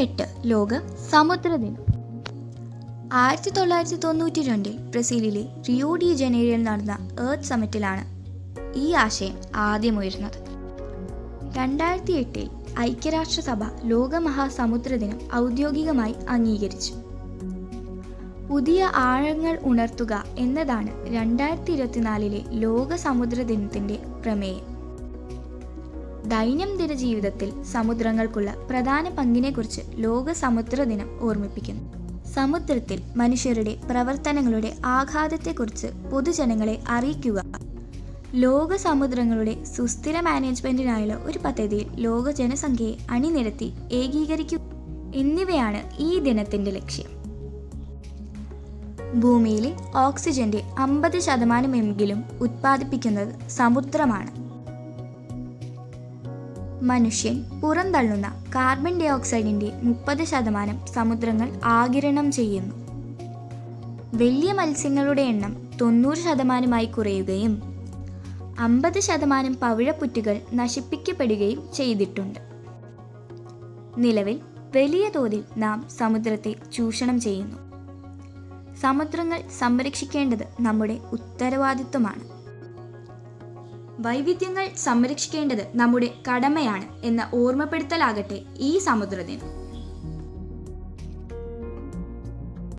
എട്ട് ലോക സമുദ്ര ദിനം ആയിരത്തി തൊള്ളായിരത്തി തൊണ്ണൂറ്റി രണ്ടിൽ ബ്രസീലിലെ റിയോ ഡി ജനീറയിൽ നടന്ന ഏർത്ത് സമിറ്റിലാണ് ഈ ആശയം ആദ്യമുയർന്നത് രണ്ടായിരത്തി എട്ടിൽ ഐക്യരാഷ്ട്രസഭ ലോക ദിനം ഔദ്യോഗികമായി അംഗീകരിച്ചു. പുതിയ ആഴങ്ങൾ ഉണർത്തുക എന്നതാണ് രണ്ടായിരത്തി ഇരുപത്തിനാലിലെ ലോക സമുദ്ര ദിനത്തിന്റെ പ്രമേയം. ദൈനംദിന ജീവിതത്തിൽ സമുദ്രങ്ങൾക്കുള്ള പ്രധാന പങ്കിനെക്കുറിച്ച് ലോക സമുദ്ര ദിനം ഓർമ്മിപ്പിക്കുന്നു. സമുദ്രത്തിൽ മനുഷ്യരുടെ പ്രവർത്തനങ്ങളുടെ ആഘാതത്തെക്കുറിച്ച് പൊതുജനങ്ങളെ അറിയിക്കുക. ലോക സമുദ്രങ്ങളുടെ സുസ്ഥിര മാനേജ്മെന്റിനായുള്ള ഒരു പദ്ധതിയിൽ ലോക ജനസംഖ്യയെ അണിനിരത്തി ഏകീകരിക്കുക എന്നിവയാണ് ഈ ദിനത്തിന്റെ ലക്ഷ്യം. ഭൂമിയിലെ ഓക്സിജന്റെ അമ്പത് ശതമാനമെങ്കിലും ഉത്പാദിപ്പിക്കുന്നത് സമുദ്രമാണ്. മനുഷ്യൻ പുറന്തള്ളുന്ന കാർബൺ ഡൈ ഓക്സൈഡിന്റെ മുപ്പത് ശതമാനം സമുദ്രങ്ങൾ ആകിരണം ചെയ്യുന്നു. വലിയ മത്സ്യങ്ങളുടെ എണ്ണം തൊണ്ണൂറ് ശതമാനമായി കുറയുകയും അമ്പത് ശതമാനം പവിഴപ്പുറ്റുകൾ നശിപ്പിക്കപ്പെടുകയും ചെയ്തിട്ടുണ്ട്. നിലവിൽ വലിയ തോതിൽ നാം സമുദ്രത്തെ ചൂഷണം ചെയ്യുന്നു. സമുദ്രങ്ങൾ സംരക്ഷിക്കേണ്ടത് നമ്മുടെ ഉത്തരവാദിത്വമാണ്. വൈവിധ്യങ്ങൾ സംരക്ഷിക്കേണ്ടത് നമ്മുടെ കടമയാണ് എന്ന ഓർമ്മപ്പെടുത്തലാകട്ടെ ഈ സമുദ്രദിനം.